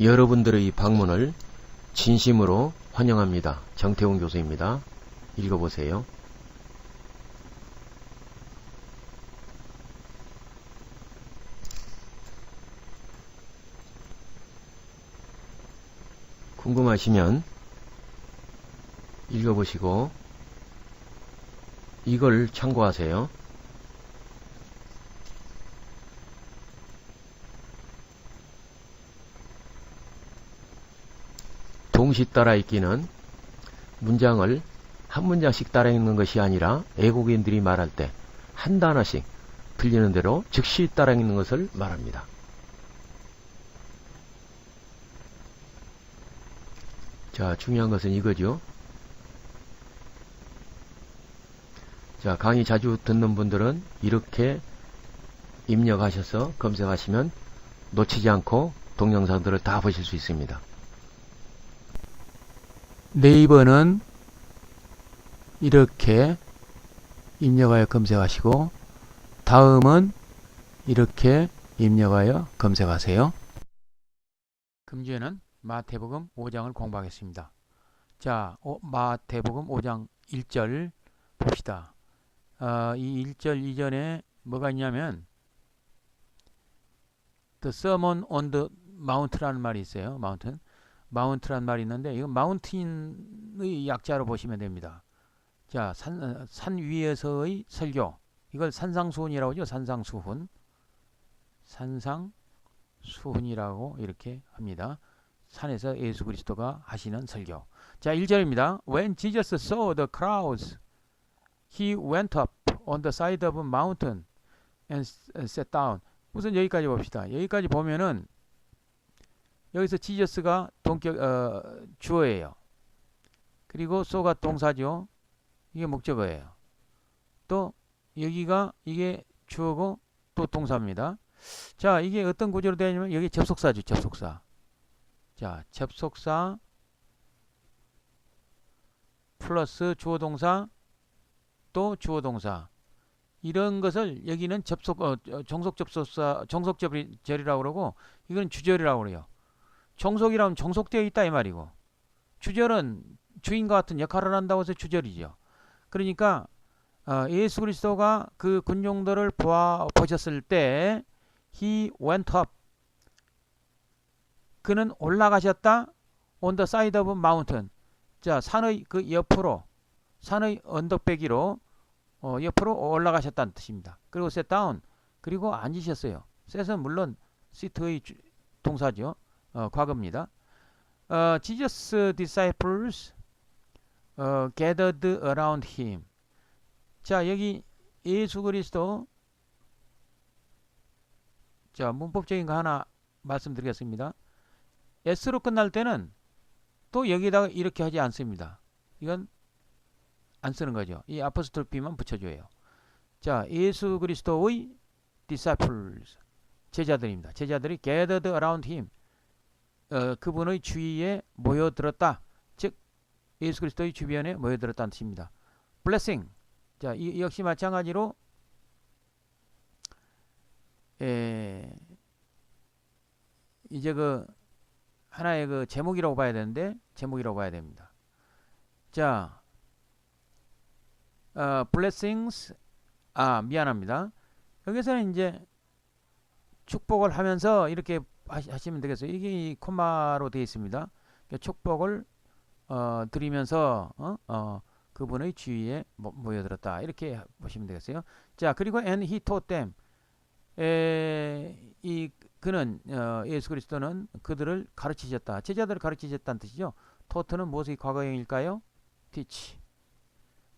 여러분들의 방문을 진심으로 환영합니다. 정태훈 교수입니다. 읽어보세요. 궁금하시면 읽어보시고 이걸 참고하세요. 동시 따라 읽기는 문장을 한 문장씩 따라 읽는 것이 아니라 외국인들이 말할 때 한 단어씩 들리는 대로 즉시 따라 읽는 것을 말합니다. 자, 중요한 것은 이거죠. 자, 강의 자주 듣는 분들은 이렇게 입력하셔서 검색하시면 놓치지 않고 동영상들을 다 보실 수 있습니다. 네이버는 이렇게 입력하여 검색하시고 다음은 이렇게 입력하여 검색하세요. 금주에는 마태복음 5장을 공부하겠습니다. 자, 어, 마태복음 5장 1절 봅시다. 어, 이 1절 이전에 뭐가 있냐면 The Sermon on the Mount라는 말이 있어요. 마운튼. 마운트란 말이 있는데 이건 마운틴의 약자로 보시면 됩니다. 자, 산, 산 위에서의 설교. 이걸 산상수훈이라고 하죠. 산상수훈. 산상수훈이라고 이렇게 합니다. 산에서 예수 그리스도가 하시는 설교. 자, 1절입니다. When Jesus saw the crowds, he went up on the side of a mountain and sat down. 우선 여기까지 봅시다. 여기까지 보면은 여기서 지저스가 동격 어, 주어예요. 그리고 소가 동사죠. 이게 목적어예요. 또 여기가 이게 주어고 또 동사입니다. 자, 이게 어떤 구조로 되냐면 여기 접속사죠. 접속사. 자, 접속사 플러스 주어 동사 또 주어 동사 이런 것을 여기는 접속 어, 정속 접속사 정속 절이라고 그러고 이건 주절이라고 그래요. 정속이라면 정속되어 있다 이 말이고 주절은 주인과 같은 역할을 한다고 해서 주절이죠. 그러니까 어, 예수 그리스도가 그 군용들을 보아, 보셨을 때 he went up 그는 올라가셨다 on the side of mountain 자 산의 그 옆으로 산의 언덕배기로 어, 옆으로 올라가셨다는 뜻입니다. 그리고 sit down 그리고 앉으셨어요. set은 물론 sit의 동사죠. 어, 과거입니다. 어, Jesus disciples 어, gathered around him. 자 여기 예수 그리스도 자 문법적인 거 하나 말씀드리겠습니다. s로 끝날 때는 또 여기다가 이렇게 하지 않습니다. 이건 안 쓰는 거죠. 이 아포스톨피만 붙여줘요. 자, 예수 그리스도의 disciples 제자들입니다. 제자들이 gathered around him 어, 그분의 주위에 모여들었다. 즉 예수 그리스도의 주변에 모여들었다는 뜻입니다. blessing 자, 이, 역시 마찬가지로 에, 이제 그 하나의 그 제목이라고 봐야 되는데 제목이라고 봐야 됩니다. 자, 어, blessings 아 미안합니다. 여기서는 이제 축복을 하면서 이렇게 하시면 되겠어요. 이게 코마로 되어 있습니다. 축복을 어, 드리면서 어? 어, 그분의 주위에 모여들었다. 이렇게 보시면 되겠어요. 자, 그리고 and he taught them. 에, 이 그는 어, 예수 그리스도는 그들을 가르치셨다. 제자들을 가르치셨다는 뜻이죠. taught 는 무엇의 과거형일까요? teach.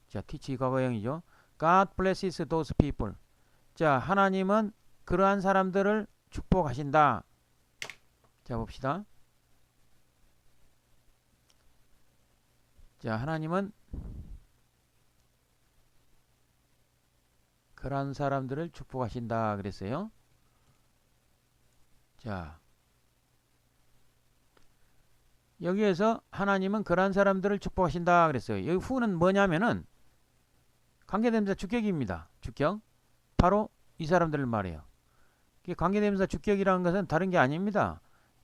자, teach 과거형이죠. God blesses those people. 자, 하나님은 그러한 사람들을 축복하신다. 자, 봅시다. 자, 하나님은 그러한 사람들을 축복하신다 그랬어요. 자, 여기에서 하나님은 그러한 사람들을 축복하신다 그랬어요. 여기 후는 뭐냐면은 관계대명사 주격입니다. 주격. 바로 이 사람들을 말해요. 관계대명사 주격이라는 것은 다른 게 아닙니다.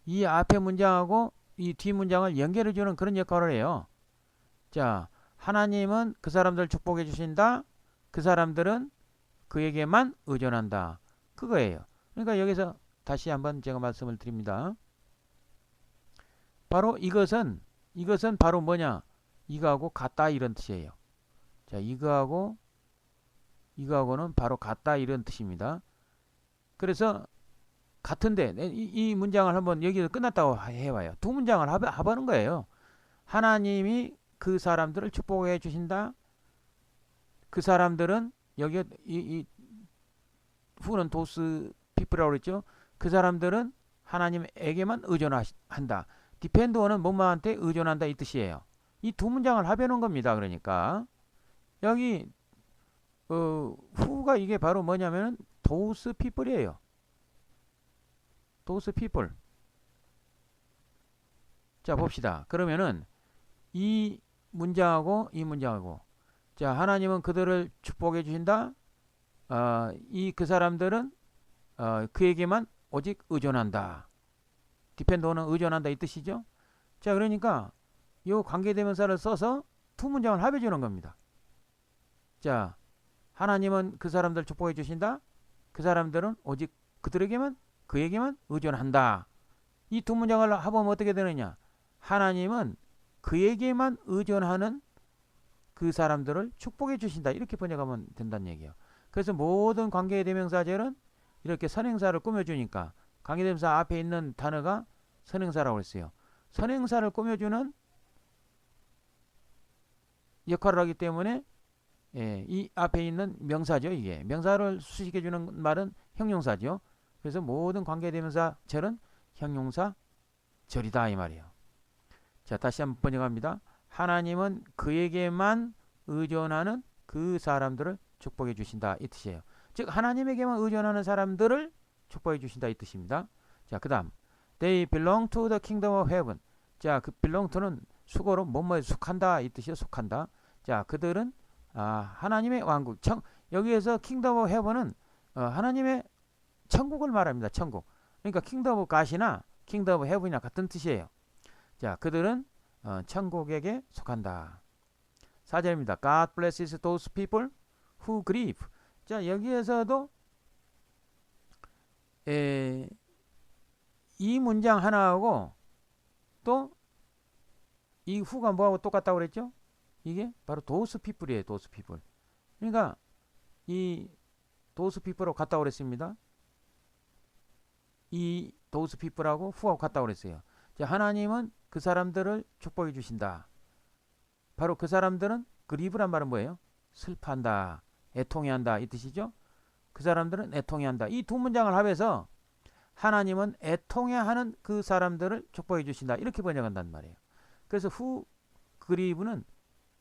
이 앞에 문장하고 이 뒤 문장을 연결해 주는 그런 역할을 해요. 자, 하나님은 그 사람들 축복해 주신다. 그 사람들은 그에게만 의존한다. 그거예요. 그러니까 여기서 다시 한번 제가 말씀을 드립니다. 바로 이것은 이것은 바로 뭐냐? 이거하고 같다 이런 뜻이에요. 자, 이거하고 이거하고는 바로 같다 이런 뜻입니다. 그래서 같은데 이, 이 문장을 한번 여기서 끝났다고 해봐요. 두 문장을 합, 합하는 거예요. 하나님이 그 사람들을 축복해 주신다. 그 사람들은 여기 이, 이 후는 도스 피플이라고 그랬죠. 그 사람들은 하나님에게만 의존한다. 디펜드어는 뭐뭐한테 의존한다 이 뜻이에요. 이 두 문장을 합해놓은 겁니다. 그러니까 여기 어, 후가 이게 바로 뭐냐면 도스 피플이에요. 도스 피플. 자 봅시다. 그러면은 이 문장하고 이 문장하고 자 하나님은 그들을 축복해 주신다. 어, 이그 사람들은 어, 그에게만 오직 의존한다. 디펜더는 의존한다 이 뜻이죠. 자 그러니까 이 관계대명사를 써서 두 문장을 합해 주는 겁니다. 자 하나님은 그 사람들 축복해 주신다. 그 사람들은 오직 그들에게만 그에게만 의존한다. 이 두 문장을 합하면 어떻게 되느냐? 하나님은 그에게만 의존하는 그 사람들을 축복해 주신다. 이렇게 번역하면 된다는 얘기예요. 그래서 모든 관계 대명사절은 이렇게 선행사를 꾸며주니까 관계 대명사 앞에 있는 단어가 선행사라고 했어요. 선행사를 꾸며주는 역할을 하기 때문에 예, 이 앞에 있는 명사죠. 이게 명사를 수식해 주는 말은 형용사죠. 그래서 모든 관계대명사 절은 형용사 절이다 이 말이에요. 자 다시 한번 번역합니다. 하나님은 그에게만 의존하는 그 사람들을 축복해 주신다 이 뜻이에요. 즉 하나님에게만 의존하는 사람들을 축복해 주신다 이 뜻입니다. 자 그 다음 They belong to the kingdom of heaven. 자 그 belong to는 수거로 뭐뭐에 속한다 이 뜻이요 속한다. 자 그들은 아, 하나님의 왕국 청, 여기에서 킹덤 오브 헤븐은 어, 하나님의 천국을 말합니다. 천국. 그러니까 킹덤 오브 갓이나 킹덤 오브 헤븐이나 같은 뜻이에요. 자, 그들은 어, 천국에게 속한다. 4절입니다. God blesses those people who grieve. 자, 여기에서도 에, 이 문장 하나하고 또 이 후가 뭐하고 똑같다고 그랬죠? 이게 바로 도스 피플이에요. 도스 피플. 그러니까 이 도스 피플하고 같다고 그랬습니다. 이 도스 피플하고 후하고 같다고 그랬어요. 자, 하나님은 그 사람들을 축복해 주신다. 바로 그 사람들은 그리브란 말은 뭐예요? 슬퍼한다. 애통해 한다. 이 뜻이죠? 그 사람들은 애통해 한다. 이 두 문장을 합해서 하나님은 애통해 하는 그 사람들을 축복해 주신다. 이렇게 번역한단 말이에요. 그래서 후 그리브는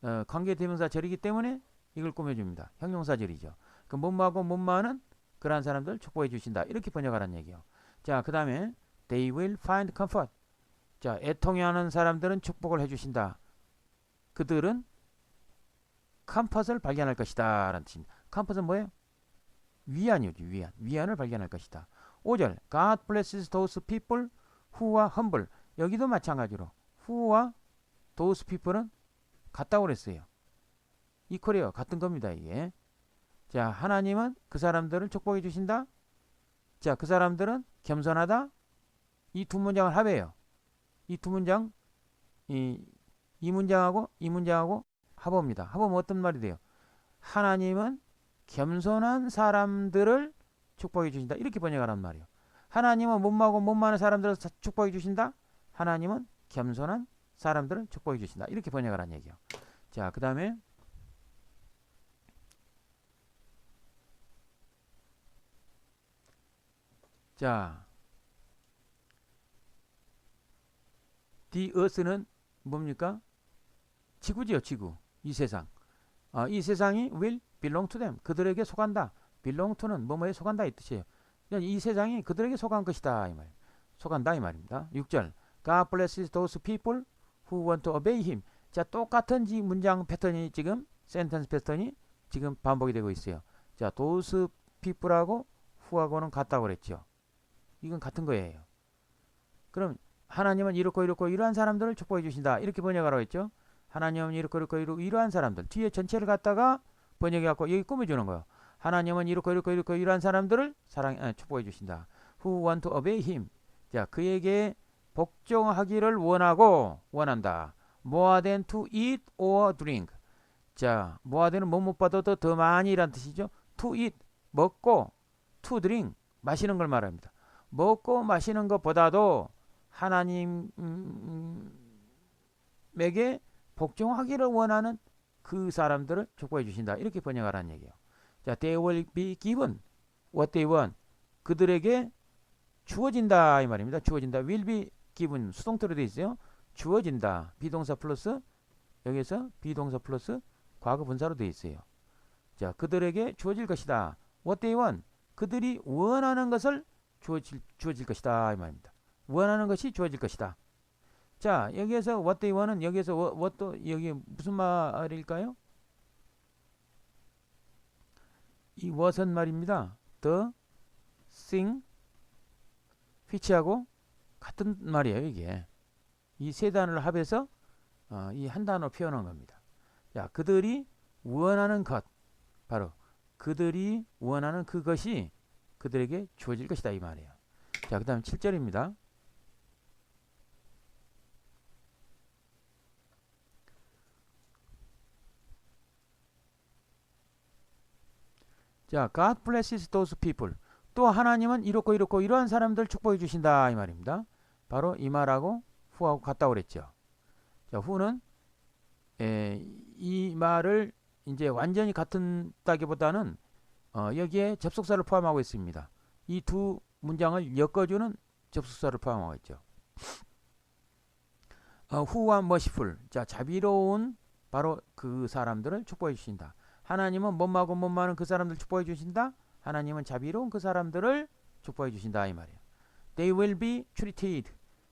어, 관계대명사 절이기 때문에 이걸 꾸며줍니다. 형용사 절이죠. 그 몸마고 몸마는 그러한 사람들 축복해 주신다. 이렇게 번역하라는 얘기예요. 자, 그 다음에 they will find comfort. 자, 애통해하는 사람들은 축복을 해주신다. 그들은 컴퍼스를 발견할 것이다. 라는 뜻입니다. 컴퍼스는 뭐예요? 위안이죠. 위안. 위안을 발견할 것이다. 5절 God blesses those people who are humble. 여기도 마찬가지로 who와 those people은 같다고 그랬어요. 이퀄이에요. 같은 겁니다. 이게. 자, 하나님은 그 사람들을 축복해 주신다. 자, 그 사람들은 겸손하다. 이 두 문장을 합해요. 이 두 문장, 이, 이 문장하고 이 문장하고 합어입니다. 합어면 어떤 말이 돼요? 하나님은 겸손한 사람들을 축복해 주신다. 이렇게 번역하란 말이에요. 하나님은 못마고 못마는 사람들을 축복해 주신다. 하나님은 겸손한 사람들을 축복해 주신다. 이렇게 번역하라는 얘기예요. 자, 그 다음에 자, the earth는 뭡니까? 지구지요, 지구. 이 세상. 아, 이 세상이 will belong to them. 그들에게 속한다. belong to는 뭐뭐에 속한다 이 뜻이에요. 이 세상이 그들에게 속한 것이다 이 말. 속한다 이 말입니다. 6절. God blesses those people who want to obey him. 자, 똑같은 지 문장 패턴이 지금 센텐스 패턴이 지금 반복이 되고 있어요. 자, those people하고 who하고는 같다고 그랬죠. 이건 같은 거예요. 그럼 하나님은 이렇고 이렇고 이러한 사람들을 축복해 주신다. 이렇게 번역하라고 했죠. 하나님은 이렇고 이렇고 이러- 이러한 사람들. 뒤에 전체를 갖다가 번역해 갖고 여기 꾸며 주는 거예요. 하나님은 이렇고 이렇고 이렇고 이러한 사람들을 사랑 아, 축복해 주신다. Who want to obey him. 자, 그에게 복종하기를 원하고 원한다. More than to eat or drink. 자, more than은 뭐못 받아도 더 많이란 뜻이죠. To eat 먹고 to drink 마시는 걸 말합니다. 먹고 마시는 것보다도 하나님에게 복종하기를 원하는 그 사람들을 축복해 주신다. 이렇게 번역하라는 얘기예요. 자, they will be given what they want. 그들에게 주어진다 이 말입니다. 주어진다. will be given 수동태로 되어 있어요. 주어진다. 비동사 플러스 여기서 비동사 플러스 과거 분사로 되어 있어요. 자, 그들에게 주어질 것이다. what they want. 그들이 원하는 것을 주어질, 주어질 것이다 이 말입니다. 원하는 것이 주어질 것이다. 자, 여기에서 what they want은 여기에서 what도 여기 무슨 말일까요? 이 what은 말입니다. the thing which하고 같은 말이에요, 이게. 이 세 단어를 합해서 어, 이한 단어 표현한 겁니다. 자, 그들이 원하는 것 바로 그들이 원하는 그것이 그들에게 주어질 것이다 이 말이에요. 자, 그 다음 7절입니다. 자, God blesses those people. 또 하나님은 이렇고 이렇고 이러한 사람들 축복해 주신다 이 말입니다. 바로 이 말하고 후하고 같다고 그랬죠. 자, 후는 에, 이 말을 이제 완전히 같은다기보다는 어, 여기에 접속사를 포함하고 있습니다. 이 두 문장을 엮어주는 접속사를 포함하고 있죠. 어, 후와 merciful. 자, 자비로운 바로 그 사람들을 축복해 주신다. 하나님은 못마고 못마는 그 사람들 축복해 주신다. 하나님은 자비로운 그 사람들을 축복해 주신다 이 말이에요. They will be treated.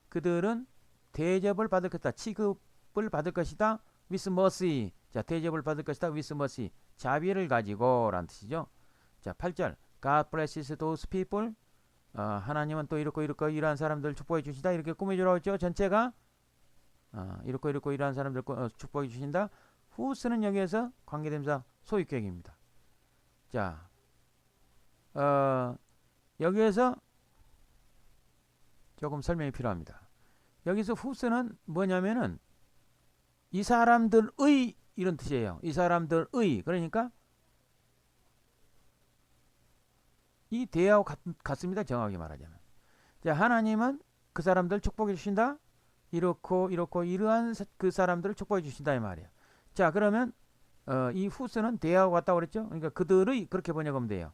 그들은 대접을 받을 것이다. 취급을 받을 것이다. with mercy. 자, 대접을 받을 것이다. with mercy. 자비를 가지고 라는 뜻이죠. 자, 8절. God blesses those people. 어, 하나님은 또 이렇고 이렇고 이러한 사람들 축복해 주신다. 이렇게 꾸며주라고 했죠. 전체가 어, 이렇고 이렇고 이러한 사람들 어, 축복해 주신다. 후스는 여기에서 관계대명사 소유격입니다. 자, 어, 여기에서 조금 설명이 필요합니다. 여기서 후스는 뭐냐면은 이 사람들의 이런 뜻이에요. 이 사람들의 그러니까 이 대하고 같, 같습니다. 정확히 말하자면. 자, 하나님은 그 사람들 축복해 주신다. 이렇고 이렇고 이러한 사- 그 사람들을 축복해 주신다 이 말이에요. 자, 그러면 어, 이 후스는 대하고 같다고 그랬죠. 그러니까 그들의 그렇게 번역하면 돼요.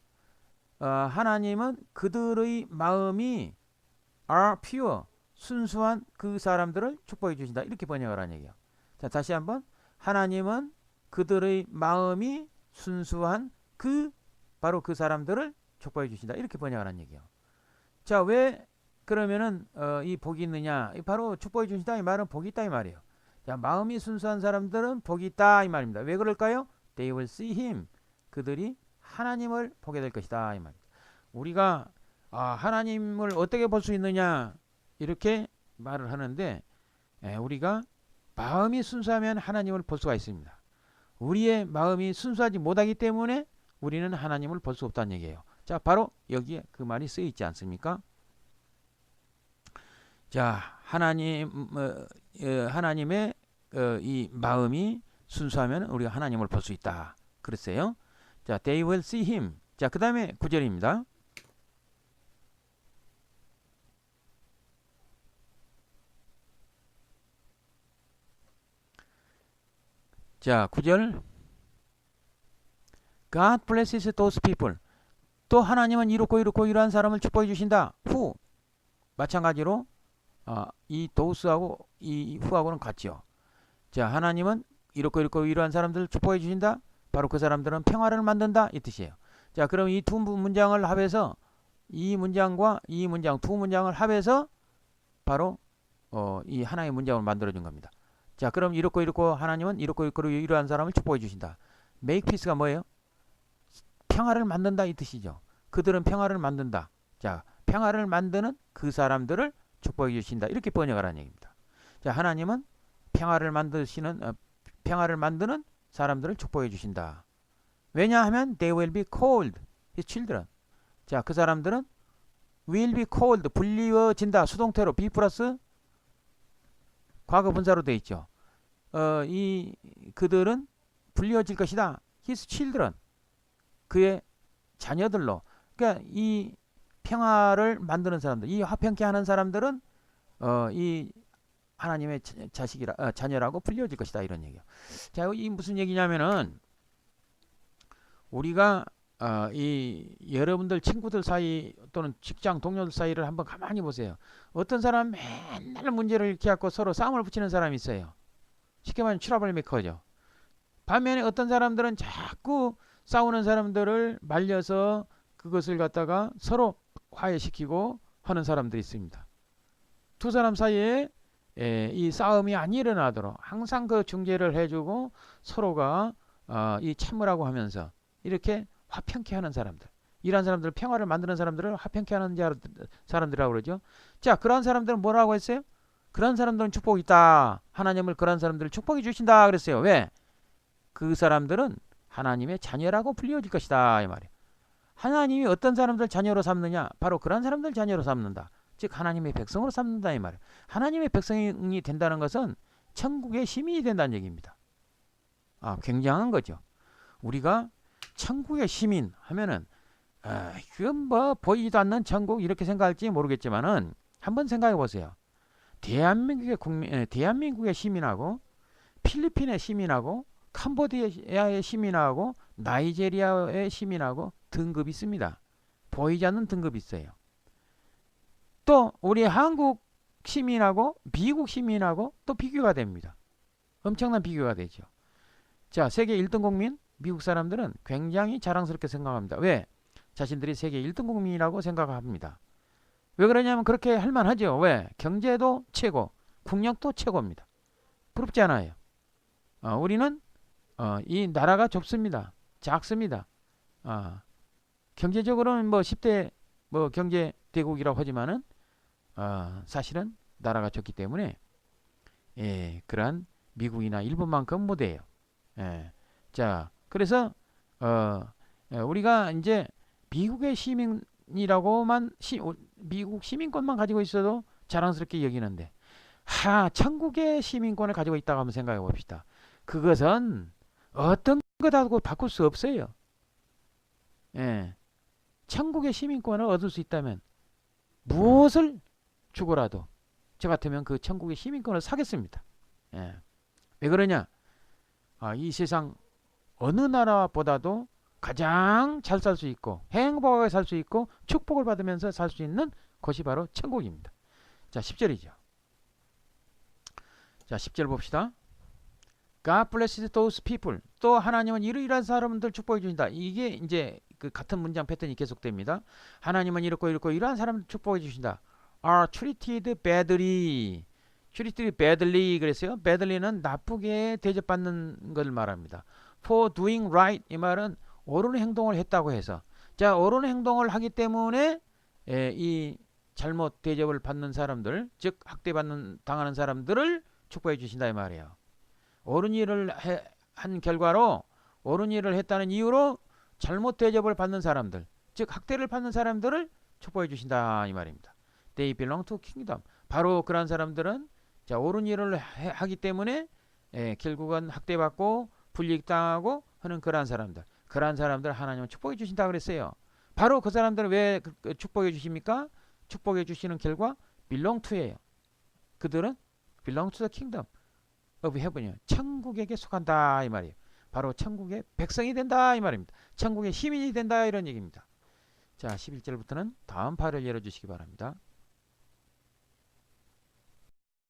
어, 하나님은 그들의 마음이 are pure 순수한 그 사람들을 축복해 주신다. 이렇게 번역을 하는 얘기예요. 자, 다시 한번 하나님은 그들의 마음이 순수한 그 바로 그 사람들을 축복해 주신다. 이렇게 번역하는 얘기예요. 자, 왜 그러면은 어, 이 복이 있느냐? 이 바로 축복해 주신다 이 말은 복이 있다 이 말이에요. 자, 마음이 순수한 사람들은 복이 있다 이 말입니다. 왜 그럴까요? They will see him. 그들이 하나님을 보게 될 것이다 이 말입니다. 우리가 아, 하나님을 어떻게 볼 수 있느냐 이렇게 말을 하는데 에, 우리가 마음이 순수하면 하나님을 볼 수가 있습니다. 우리의 마음이 순수하지 못하기 때문에 우리는 하나님을 볼 수 없다는 얘기예요. 자, 바로 여기에 그 말이 쓰여 있지 않습니까? 자, 하나님 어, 어, 하나님의 어, 이 마음이 순수하면 우리가 하나님을 볼 수 있다. 그랬어요. 자, they will see him. 자, 그 다음에 9절입니다. 자, 9절. God blesses those people. 또 하나님은 이렇고 이렇고 이러한 사람을 축복해 주신다. 후. 마찬가지로 아, 이 도스하고 이 후하고는 같죠. 자, 하나님은 이렇고 이렇고 이러한 사람들을 축복해 주신다. 바로 그 사람들은 평화를 만든다 이 뜻이에요. 자, 그럼 이 두 문장을 합해서 이 문장과 이 문장 두 문장을 합해서 바로 어, 이 하나의 문장을 만들어 준 겁니다. 자, 그럼 이렇고 이렇고 하나님은 이렇고 이렇고 이러한 사람을 축복해 주신다. peace가 뭐예요? 평화를 만든다 이 뜻이죠. 그들은 평화를 만든다. 자, 평화를 만드는 그 사람들을 축복해 주신다. 이렇게 번역하라는 얘기입니다. 자, 하나님은 평화를 만드시는 어, 평화를 만드는 사람들을 축복해 주신다. 왜냐하면 they will be called his children. 자, 그 사람들은 will be called 불리워진다. 수동태로 be 플러스 과거 분사로 돼 있죠. 어, 이 그들은 불리워질 것이다. his children. 그의 자녀들로. 그러니까 이 평화를 만드는 사람들, 이 화평케 하는 사람들은 어, 이 하나님의 자- 자식이라 어, 자녀라고 불려질 것이다 이런 얘기요. 자, 이 무슨 얘기냐면은 우리가 어, 이 여러분들 친구들 사이 또는 직장 동료들 사이를 한번 가만히 보세요. 어떤 사람 맨날 문제를 이렇게 갖고 서로 싸움을 붙이는 사람이 있어요. 쉽게 말하면 트러블 메이커죠. 반면에 어떤 사람들은 자꾸 싸우는 사람들을 말려서 그것을 갖다가 서로 화해시키고 하는 사람들이 있습니다. 두 사람 사이에 에, 이 싸움이 안 일어나도록 항상 그 중재를 해주고 서로가 어, 이 참으라고 하면서 이렇게 화평케 하는 사람들 이런 사람들 평화를 만드는 사람들을 화평케 하는 자, 사람들이라고 그러죠. 자 그런 사람들은 뭐라고 했어요? 그런 사람들은 축복이 있다. 하나님을 그런 사람들을 축복해 주신다 그랬어요. 왜? 그 사람들은 하나님의 자녀라고 불리워질 것이다 이 말이에요. 하나님이 어떤 사람들 자녀로 삼느냐? 바로 그런 사람들 자녀로 삼는다. 즉 하나님의 백성으로 삼는다 이 말이에요. 하나님의 백성이 된다는 것은 천국의 시민이 된다는 얘기입니다. 아, 굉장한 거죠. 우리가 천국의 시민 하면은 아, 그건 뭐 보이지도 않는 천국 이렇게 생각할지 모르겠지만은 한번 생각해 보세요. 대한민국의 국민, 에, 대한민국의 시민하고 필리핀의 시민하고 캄보디아의 시민하고 나이제리아의 시민하고 등급이 있습니다. 보이지 않는 등급이 있어요. 또 우리 한국 시민하고 미국 시민하고 또 비교가 됩니다. 엄청난 비교가 되죠. 자, 세계 1등 국민 미국 사람들은 굉장히 자랑스럽게 생각합니다. 왜? 자신들이 세계 1등 국민이라고 생각합니다. 왜 그러냐면 그렇게 할 만하죠. 왜? 경제도 최고, 국력도 최고입니다. 부럽지 않아요. 어, 우리는 어, 이 나라가 좁습니다. 작습니다. 어, 경제적으로는 뭐 10대 뭐 경제 대국이라고 하지만은 어, 사실은 나라가 좁기 때문에 예, 그러한 미국이나 일본만큼 못 해요. 예. 자, 그래서 어, 예, 우리가 이제 미국의 시민이라고만 시, 오- 미국 시민권만 가지고 있어도 자랑스럽게 여기는데 하 천국의 시민권을 가지고 있다고 한번 생각해 봅시다. 그것은 어떤 것하고 바꿀 수 없어요. 예. 천국의 시민권을 얻을 수 있다면 무엇을 주고라도 저 같으면 그 천국의 시민권을 사겠습니다. 예. 왜 그러냐? 아, 이 세상 어느 나라보다도 가장 잘 살 수 있고 행복하게 살 수 있고 축복을 받으면서 살 수 있는 곳이 바로 천국입니다. 자, 10절이죠. 자, 10절 봅시다. God blesses those people. 또 하나님은 이러이러한 사람들 축복해 주신다. 이게 이제 그 같은 문장 패턴이 계속됩니다. 하나님은 이렇고 이렇고 이러한 사람들 축복해 주신다. are treated badly. treated badly 그랬어요. badly는 나쁘게 대접받는 것을 말합니다. for doing right 이 말은 옳은 행동을 했다고 해서 자 옳은 행동을 하기 때문에 에, 이 잘못 대접을 받는 사람들 즉 학대받는 당하는 사람들을 축복해 주신다 이 말이에요. 옳은 일을 해, 한 결과로 옳은 일을 했다는 이유로 잘못 대접을 받는 사람들 즉 학대를 받는 사람들을 축복해 주신다 이 말입니다. They belong to kingdom. 바로 그런 사람들은 자 옳은 일을 해, 하기 때문에 에, 결국은 학대받고 불이익당하고 하는 그러한 사람들 그러한 사람들 하나님은 축복해 주신다 그랬어요. 바로 그 사람들은 왜 그- 그 축복해 주십니까? 축복해 주시는 결과 belong to예요. 그들은 belong to the kingdom of heaven이요. 천국에게 속한다 이 말이에요. 바로 천국의 백성이 된다 이 말입니다. 천국의 시민이 된다 이런 얘기입니다. 자, 11절부터는 다음 파를 열어 주시기 바랍니다.